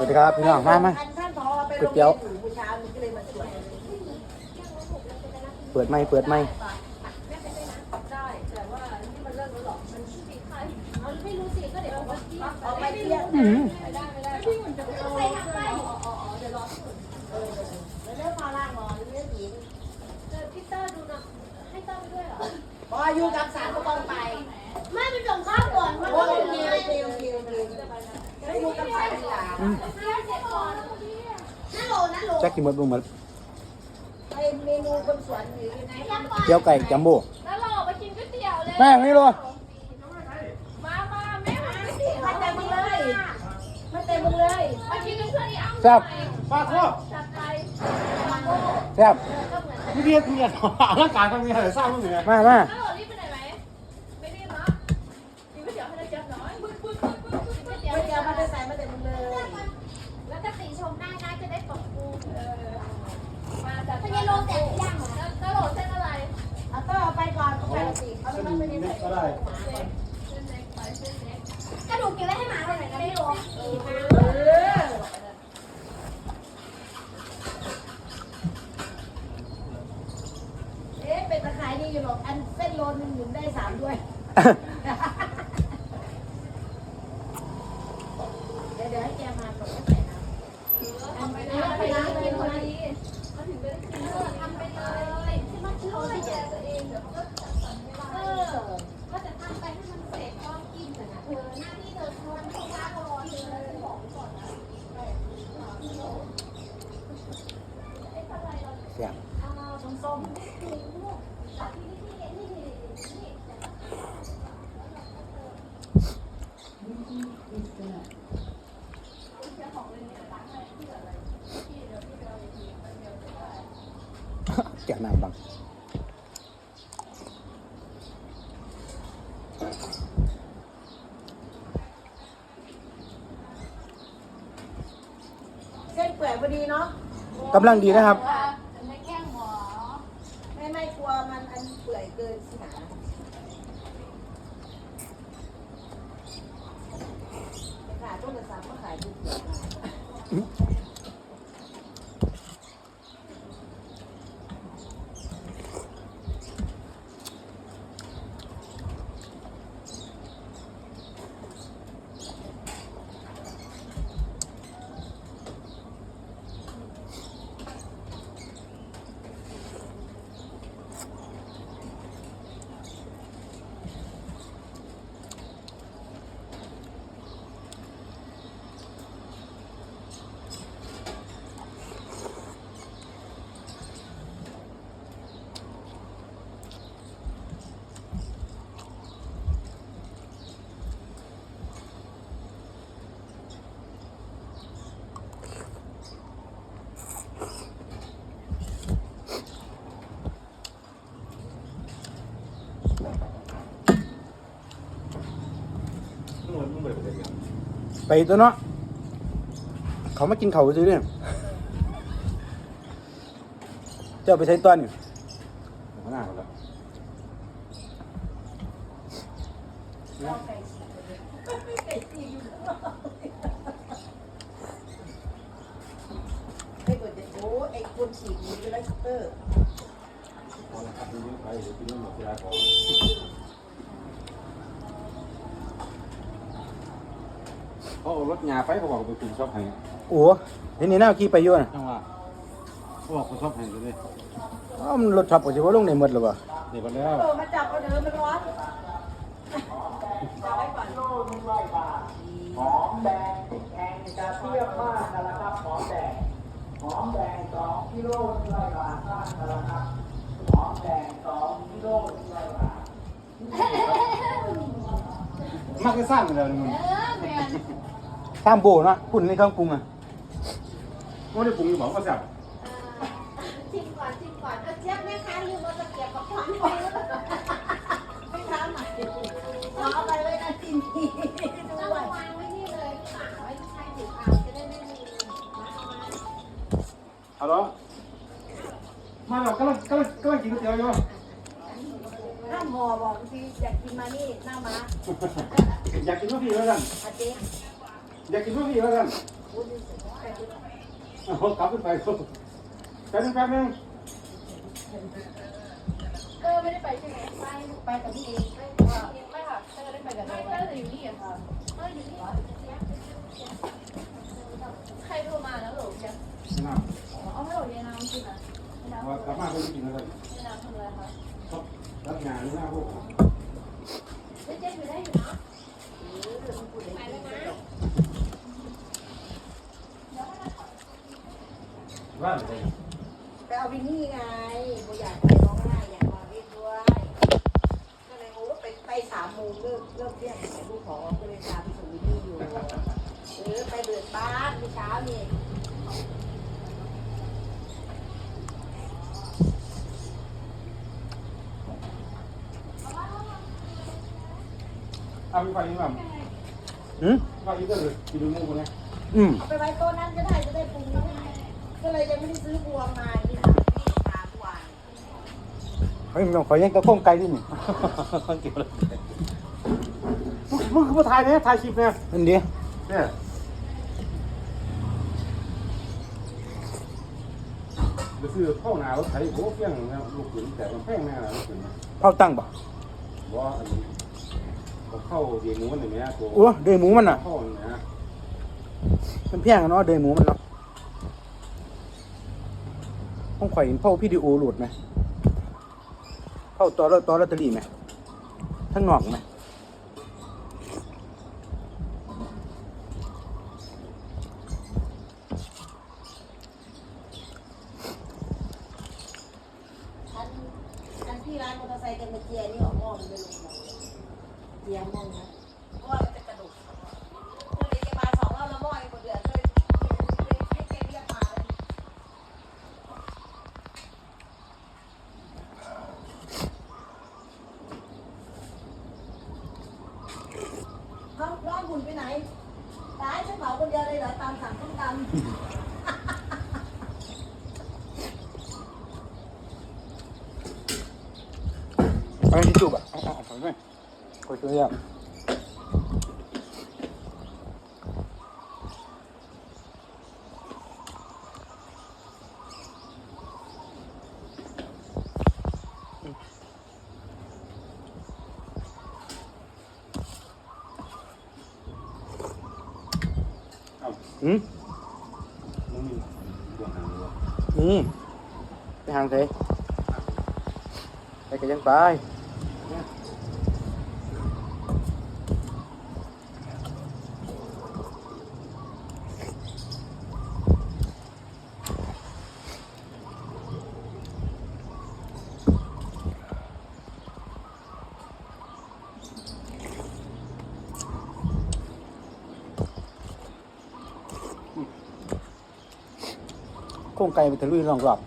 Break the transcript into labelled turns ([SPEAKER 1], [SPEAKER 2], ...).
[SPEAKER 1] สวัสดีครับพี่น้องมามา
[SPEAKER 2] ท่านพอไป
[SPEAKER 1] ก๋วยเตี๋ยว
[SPEAKER 2] โรงรีนอยู่เมื่อเช้านี้ก็เลยว
[SPEAKER 1] เปิดไม่เปิดไม่
[SPEAKER 3] ได้แต่ว่าที่มันเลิกแล้วหรอมันไข่เอาไม่รู้สิก็เดี๋ยวเอาไปที่
[SPEAKER 2] เอาไปที่
[SPEAKER 1] อืม
[SPEAKER 3] ไม่หยุดจะบอกว่าเอาไปที่อ๋อเดี๋ยวรอสุด
[SPEAKER 2] แล้วเริ่มมาล่างหรอเริ่มหมี
[SPEAKER 3] เจอพี่เตอร์ดูนะให้เตอร์ไปด้วยหรอ
[SPEAKER 2] ปอยู่กับสารก็ต้องไป
[SPEAKER 3] ไม่ไปส่งข้าวก่อนมัน
[SPEAKER 2] โอ้
[SPEAKER 3] ก็ไม่
[SPEAKER 2] เดียว
[SPEAKER 3] ได้
[SPEAKER 2] เดียวเดียวเดียว แล้วอยู่กับสารที่หลา
[SPEAKER 1] อืม
[SPEAKER 3] เสียเสร็จก่อนนั่นโหลนั่นโหล
[SPEAKER 1] แจ็คกินหมดบุ้งหมด
[SPEAKER 2] ไอเมนูบนสวนอยู่ใน
[SPEAKER 1] เกี๊ยวไก่จัมโบ้
[SPEAKER 3] นั่นโหลไปกินก๋วยเตี๋ยวเลย
[SPEAKER 1] แม่ไม่รู้
[SPEAKER 3] มามาแม่มาก๋วยเตี๋ยว
[SPEAKER 2] มาเต็มมึงเลยมาเต็มมึงเลย
[SPEAKER 3] มากินกับเพื่อนที่อ้ำ
[SPEAKER 1] แซ่บ
[SPEAKER 4] ป้าพ่อ
[SPEAKER 3] จัดไป
[SPEAKER 1] แซ่บ
[SPEAKER 3] ก็เหมือน
[SPEAKER 4] พี่เรียกเมียร่างกายทำเมียอะไรสร้างมั้งเนี่ย
[SPEAKER 1] มามา
[SPEAKER 3] แต่ย่างเหรอแล้วโหลเส้นอะไร
[SPEAKER 2] เอาต้องเอาไปก่อนเอาไปสิเอาไปนไม่ได้ใส่
[SPEAKER 4] ก็ได้
[SPEAKER 3] เส้นเล็กไปเส้นเล็กกระดูกกินไว้ให้หมาเลยไหนก็ไม่รู้
[SPEAKER 2] เออเอ๊ะเป็นตะไคร้นี่อยู่หรอกอันเส้นโลนึงหมุนได้สามด้วย เดี๋ยวเดี๋ยวให้แกมาก่อนก็ใส่น้ำ
[SPEAKER 3] ทำไปเลยไปล้างกินพอดีมันถึงจะได้กินเออทำไปเลยที่มันช่วยแกตัวเองเดี๋ยวมันก็จัดสรรเวลา
[SPEAKER 2] เออ
[SPEAKER 3] ก็จะทำไปให้มันเสร็จก็กินนะเธอหน้าที่เธอทำให้ร้านรอเธอบอกก่อนนะ
[SPEAKER 1] แซ่บ
[SPEAKER 3] เอาส้มๆนี่ลูกจากที่นี่นี่นี่นี่
[SPEAKER 1] แกะน้ำบัง
[SPEAKER 2] เส้นเปื่อยพอดีเนาะ
[SPEAKER 1] กำลังดีนะครับ
[SPEAKER 3] ไม่แกล้งหมอ
[SPEAKER 2] ไม่ไม่กลัวมันอัน เกินสิหนาไปขายต้นกระซับมาขายดูเปื่อยมา
[SPEAKER 4] มึงเหมือน
[SPEAKER 1] ไปตัวเนาะเขามากินเขาซื้อเนี่ยเจ้าไปใช้ต้อนอยู่
[SPEAKER 4] ข้างหน้าแล้ว
[SPEAKER 2] ไอ้ตัวเด็กโอ้ไอ้คนฉีกนี้ก็ได้เตอร์
[SPEAKER 4] พอแล้วครับดูไป เดี๋ยวกินหมดที่ไรพอเขาเอารถยาไปเขาบอกไปกินชอบให้
[SPEAKER 1] โอ้เห็นนี่น่าขี่ไปอยู่นะ
[SPEAKER 4] จังหวะเขาบอกเขาชอบให้เลย
[SPEAKER 1] อ้าวมันรถทับก็จะว่าลงในหมดหรือเปล่า
[SPEAKER 4] เดี๋ยวไปแล้ว
[SPEAKER 2] เออมาจับเอาเดินมาร้อนจับไว้ก่อน
[SPEAKER 5] หอมแดงพริกแกงจะเปรี้ยวมากกันละครับหอมแดงหอมแดงสองกิโลหนึ่งร้อยบาทบ้านกันละครับหอมแดงสองกิโลหนึ่งร้อยบาท
[SPEAKER 4] มักจะสร้างเลยมึง
[SPEAKER 3] เออแมน
[SPEAKER 1] ข้ามโบเนาะพุ่นในเครื่องปรุงอะ
[SPEAKER 4] ว่าได้ปรุงอยู่บอกว่าแซ่บ
[SPEAKER 3] ชิมก่อนชิมก่อนเอาเจี๊ยบแม่ค้าลืมเอาตะเกียบกับช้อนไปแล้ว
[SPEAKER 2] ไม่ทำอะเอาไปไว้นะกินที
[SPEAKER 3] จะ
[SPEAKER 2] ด้ว
[SPEAKER 3] มายวางไว้นี่เลยฝาไว้ใช้ถือเอาจะได้ไม่มีมาเอามา
[SPEAKER 4] เอาเหรอมาแล้วกำลังกำลังกำลังกินก๋วยเตี๋ยวอยู่
[SPEAKER 2] ห้ามห่อบอกทีอยากกินมานี่หน้าม้า
[SPEAKER 4] อยากกินทุกทีแล้วกัน
[SPEAKER 2] อาเจ๊
[SPEAKER 4] อยากกินทุกทีแล้วกัน
[SPEAKER 2] เเอา
[SPEAKER 4] กลับขึ้นไปแป๊บนึงแป๊บนึง
[SPEAKER 3] เออไม่ได้ไปใช่ไหมไป
[SPEAKER 2] ไปกับพี่เอง
[SPEAKER 3] ไม่ค่ะไม่ค่ะเธอได้ไปกับเราไม่ได้อยู่นี่อะค่ะเอออยู่นี่ใครโทรมาแล้วเหรอจ๊ะ
[SPEAKER 4] น้
[SPEAKER 3] เอาให้หนูยายน้ำกินอะยายำน้ำ
[SPEAKER 4] ว่ากลับมาคนกินอะไร
[SPEAKER 3] ยายน้ำทำอะไรคะ
[SPEAKER 4] ค รับงานหรือหน้าพวก
[SPEAKER 3] เจ๊เจ๊อได้อยู่นะไปแล้วนะ
[SPEAKER 4] ว่าอะไร
[SPEAKER 2] ไปเอาวินนี่ไงโบอยากไปร้องไห้อยากมาเล่นด้วยก็เลยโอ้ไปไปสามโมงเลิกเลิกเที่ยงลูกขอก็เลยพาไปส่งวินนี่อยู่เออไปเบิดบ้านเมื่อเช้านี่
[SPEAKER 4] เอาไปไฟนี่มั้ง
[SPEAKER 1] อืม
[SPEAKER 4] ไฟนี่ก็เลยกินมูกันนะ
[SPEAKER 1] อืม
[SPEAKER 2] เอาไปไว้โต๊ะนั้นก็ได้จะได้ปรุงง่ายก็เลยยังไม่ได้ซื้อบวงมานี่ค่ะนี่ตามวัน
[SPEAKER 1] เฮ้ยมึงต้องขอยังกระโค้งไกลดินี่คนเกี่ยวเลย
[SPEAKER 4] มึงคือมาถ่ายเนี่ยถ่ายคลิปเนี่ย
[SPEAKER 1] อันเดียว
[SPEAKER 4] เนี่ยไปซื้อเข้าหนาวไถโบ้เฟี้ยงนะลูกขืนแต่มันแพงแน่ลูกขืนนะ
[SPEAKER 1] เผาตั้งบ่
[SPEAKER 4] ว่าอันนี้ เขาเข้าเดียงนู้นอย่างเงี้ยตัว
[SPEAKER 1] โอ้เดยหมูมันน่ะ
[SPEAKER 4] เข้าอย่างเงี้ย
[SPEAKER 1] มันเพียงอะเนาะเดยหมูมันเนาะห้องข่อยเห็นเผาพี่ดีโอโหลดไหมเผาต่อแล้วต่อลอตเตอรี่ไหมทั้งนอกไหม
[SPEAKER 2] อันอันที่ร้านมอเตอร์ไซค์กันมาเจียนี่ออกหม้อมันไม่ลง ม้อเจียหม้อนะเพราะว่ามันจะกระดูกเลยจะมาสองรอบแล้วหม้อยหมดเดือดเลยให้แกเรียกมาเลยเขาร้อนหุ่นไปไหนตายฉันเผาคนเดียวเลยเหรอตามสั่งต้มตำ
[SPEAKER 1] ไปที่จูบอะเอาเอาเอาไปไหม ข่อยช่วยอะ
[SPEAKER 4] เอ้า
[SPEAKER 1] อืม
[SPEAKER 4] มึงมีตัวหางวัว
[SPEAKER 1] นี่ไปหางเถอะไปกันยังไป โค้งไกลไปทะลุยรองรอบ